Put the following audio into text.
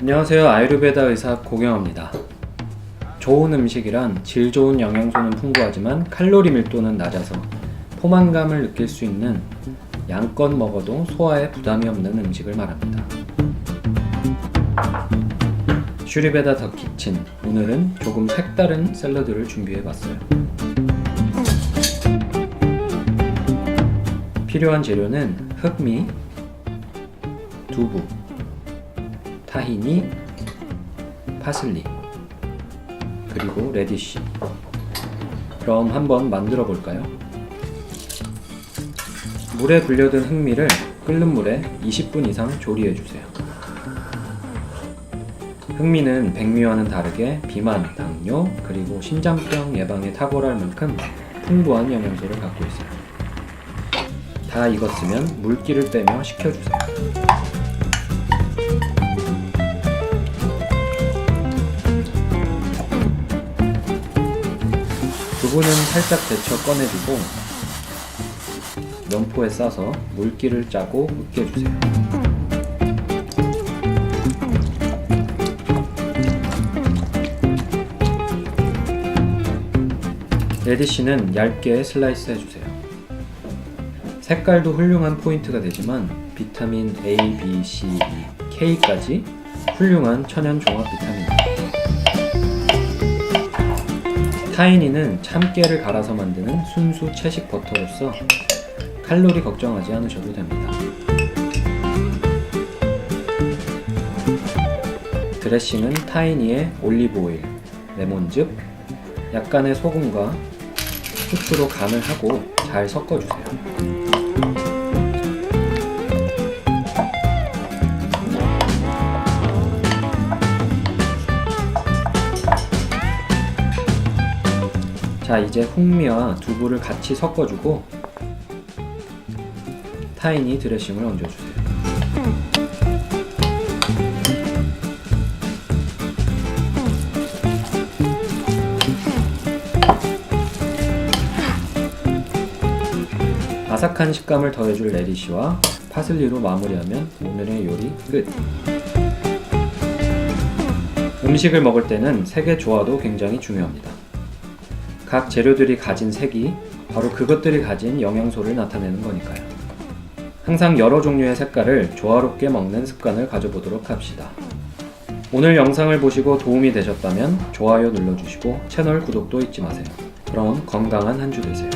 안녕하세요. 아유르베다 의사 고경호입니다. 좋은 음식이란 질 좋은 영양소는 풍부하지만 칼로리 밀도는 낮아서 포만감을 느낄 수 있는 양껏 먹어도 소화에 부담이 없는 음식을 말합니다. 슈리베다 더 키친 오늘은 조금 색다른 샐러드를 준비해 봤어요. 필요한 재료는 흑미, 두부, 타히니, 파슬리, 그리고 레디쉬. 그럼 한번 만들어 볼까요? 물에 불려든 흑미를 끓는 물에 20분 이상 조리해 주세요. 흑미는 백미와는 다르게 비만, 당뇨, 그리고 신장병 예방에 탁월할 만큼 풍부한 영양소를 갖고 있어요. 다 익었으면 물기를 빼며 식혀주세요. 두부는 살짝 데쳐 꺼내주고 면포에 싸서 물기를 짜고 으깨주세요. 레디쉬는 얇게 슬라이스 해주세요. 색깔도 훌륭한 포인트가 되지만 비타민 A, B, C, E, K까지 훌륭한 천연 종합 비타민입니다. 타이니는 참깨를 갈아서 만드는 순수 채식 버터로서 칼로리 걱정하지 않으셔도 됩니다. 드레싱은 타이니에 올리브 오일, 레몬즙, 약간의 소금과 후추로 간을 하고 잘 섞어주세요. 자 이제 홍미와 두부를 같이 섞어주고 타이니 드레싱을 얹어주세요. 아삭한 식감을 더해줄 레디쉬와 파슬리로 마무리하면 오늘의 요리 끝. 음식을 먹을 때는 색의 조화도 굉장히 중요합니다. 각 재료들이 가진 색이 바로 그것들이 가진 영양소를 나타내는 거니까요. 항상 여러 종류의 색깔을 조화롭게 먹는 습관을 가져보도록 합시다. 오늘 영상을 보시고 도움이 되셨다면 좋아요 눌러주시고 채널 구독도 잊지 마세요. 그럼 건강한 한 주 되세요.